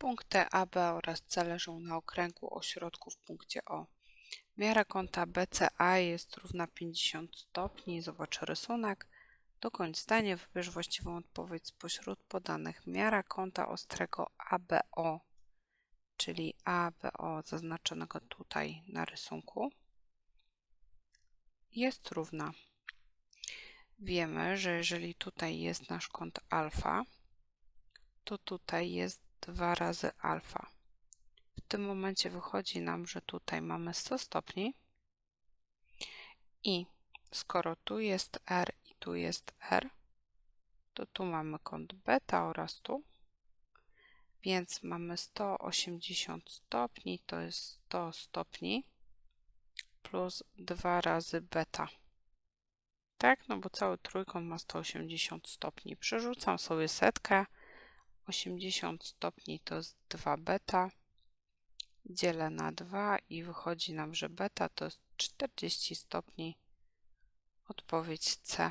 Punkty AB oraz C leżą na okręgu o środku w punkcie O. Miara kąta BCA jest równa 50 stopni. Zobacz rysunek. Dokończ zdanie, wybierz właściwą odpowiedź spośród podanych. Miara kąta ostrego ABO, czyli ABO zaznaczonego tutaj na rysunku, jest równa. Wiemy, że jeżeli tutaj jest nasz kąt alfa, to tutaj jest 2 razy alfa. W tym momencie wychodzi nam, że tutaj mamy 100 stopni i skoro tu jest R i tu jest R, to tu mamy kąt beta oraz tu, więc mamy 180 stopni, to jest 100 stopni plus 2 razy beta. Tak, no bo cały trójkąt ma 180 stopni. Przerzucam sobie setkę. 80 stopni to jest 2 beta. Dzielę na 2 i wychodzi nam, że beta to jest 40 stopni. Odpowiedź C.